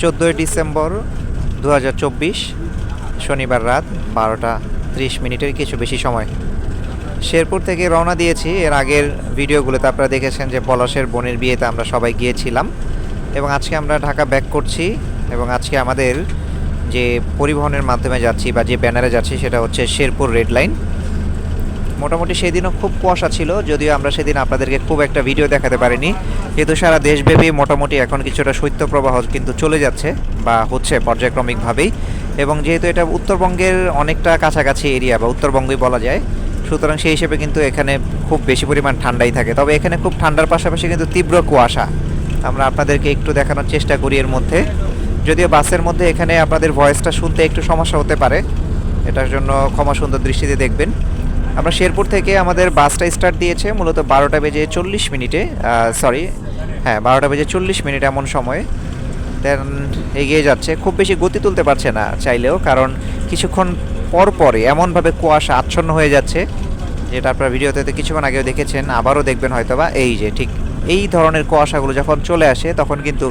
চোদ্দোই ডিসেম্বর দু হাজার চব্বিশ, শনিবার রাত বারোটা ত্রিশ মিনিটের কিছু বেশি সময়। শেরপুর থেকে রওনা দিয়েছি। এর আগের ভিডিওগুলোতে আপনারা দেখেছেন যে পলাশের বোনের বিয়েতে আমরা সবাই গিয়েছিলাম এবং আজকে আমরা ঢাকা ব্যাক করছি এবং আজকে আমাদের যে পরিবহনের মাধ্যমে যাচ্ছি বা যে ব্যানারে যাচ্ছি সেটা হচ্ছে শেরপুর রেড লাইন। মোটামুটি সেদিনও খুব কুয়াশা ছিল, যদিও আমরা সেদিন আপনাদেরকে খুব একটা ভিডিও দেখাতে পারিনি। কিন্তু সারা দেশব্যাপী মোটামুটি এখন কিছুটা শৈত্যপ্রবাহ কিন্তু চলে যাচ্ছে বা হচ্ছে পর্যায়ক্রমিকভাবেই। এবং যেহেতু এটা উত্তরবঙ্গের অনেকটা কাছাকাছি এরিয়া বা উত্তরবঙ্গই বলা যায়, সুতরাং সেই হিসেবে কিন্তু এখানে খুব বেশি পরিমাণ ঠান্ডাই থাকে। তবে এখানে খুব ঠান্ডার পাশাপাশি কিন্তু তীব্র কুয়াশা। আমরা আপনাদেরকে একটু দেখানোর চেষ্টা করি এর মধ্যে। যদিও বাসের মধ্যে এখানে আপনাদের ভয়েসটা শুনতে একটু সমস্যা হতে পারে, এটার জন্য ক্ষমা সুন্দর দৃষ্টিতে দেখবেন। আমরা শেরপুর থেকে আমাদের বাসটা স্টার্ট দিয়েছে মূলত বারোটা বেজে চল্লিশ মিনিটে সরি হ্যাঁ বারোটা বেজে চল্লিশ মিনিট এমন সময়ে। দেন এগিয়ে যাচ্ছে। খুব বেশি গতি তুলতে পারছে না চাইলেও, কারণ কিছুক্ষণ পর পরে এমনভাবে কুয়াশা আচ্ছন্ন হয়ে যাচ্ছে, যেটা আপনার ভিডিওতে তো কিছুক্ষণ আগেও দেখেছেন, আবারও দেখবেন হয়তো বা এই যে ঠিক এই ধরনের কুয়াশাগুলো যখন চলে আসে, তখন কিন্তু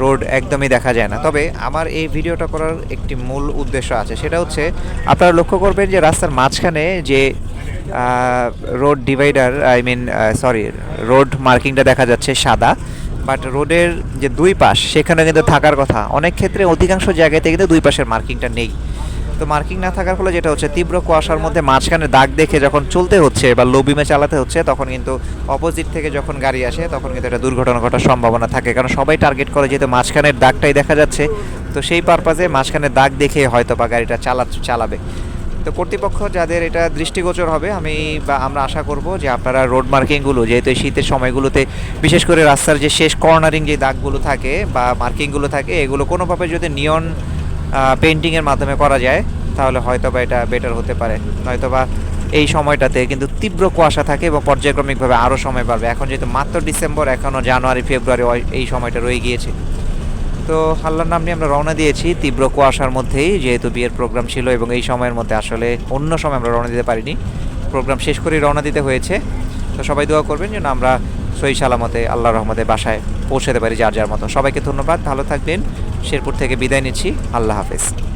রোড একদমই দেখা যায় না। তবে আমার এই ভিডিওটা করার একটি মূল উদ্দেশ্য আছে। সেটা হচ্ছে, আপনারা লক্ষ্য করবেন যে রাস্তার মাঝখানে যে road divider, I mean sorry, road মার্কিংটা দেখা যাচ্ছে সাদা, বাট রোডের যে দুই পাশ, সেখানে কিন্তু থাকার কথা। অনেক ক্ষেত্রে অধিকাংশ জায়গাতে কিন্তু দুই পাশের মার্কিংটা নেই। তো মার্কিং না থাকার ফলে যেটা হচ্ছে তীব্র কুয়াশার মধ্যে মাঝখানে দাগ দেখে যখন চলতে হচ্ছে বা লো বিমে চালাতে হচ্ছে, তখন কিন্তু অপোজিট থেকে যখন গাড়ি আসে, তখন কিন্তু একটা দুর্ঘটনা ঘটার সম্ভাবনা থাকে। কারণ সবাই টার্গেট করে যেহেতু মাঝখানের দাগটাই দেখা যাচ্ছে, তো সেই পারপাজে মাঝখানে দাগ দেখে হয়তো বা গাড়িটা চালা চালাবে। তো কর্তৃপক্ষ যাদের এটা দৃষ্টিগোচর হবে, আমি বা আমরা আশা করব যে আপনারা রোড মার্কিংগুলো যেহেতু এই শীতের সময়গুলোতে বিশেষ করে রাস্তার যে শেষ কর্নারিং যে দাগগুলো থাকে বা মার্কিংগুলো থাকে, এগুলো কোনোভাবে যদি নিয়ন পেন্টিংয়ের মাধ্যমে করা যায়, তাহলে হয়তো বা এটা বেটার হতে পারে। নয়তো বা এই সময়টাতে কিন্তু তীব্র কুয়াশা থাকে এবং পর্যায়ক্রমিকভাবে আরও সময় বাড়বে। এখন যেহেতু মাত্র ডিসেম্বর এখনও জানুয়ারি, ফেব্রুয়ারি এই সময়টা রয়ে গিয়েছে। তো আল্লাহর নাম নিয়ে আমরা রওনা দিয়েছি, তীব্র কুয়াশার মধ্যেই, যেহেতু বিয়ের প্রোগ্রাম ছিল এবং এই সময়ের মধ্যে আসলে অন্য সময় আমরা রওনা দিতে পারিনি। প্রোগ্রাম শেষ করেই রওনা দিতে হয়েছে। তো সবাই দোয়া করবেন যেন আমরা সহি সালামতে আল্লাহ রহমতে বাসায় পৌঁছাতে পারি যার যার মতো। সবাইকে ধন্যবাদ, ভালো থাকবেন। শেরপুর থেকে বিদায় নিচ্ছি। আল্লাহ হাফেজ।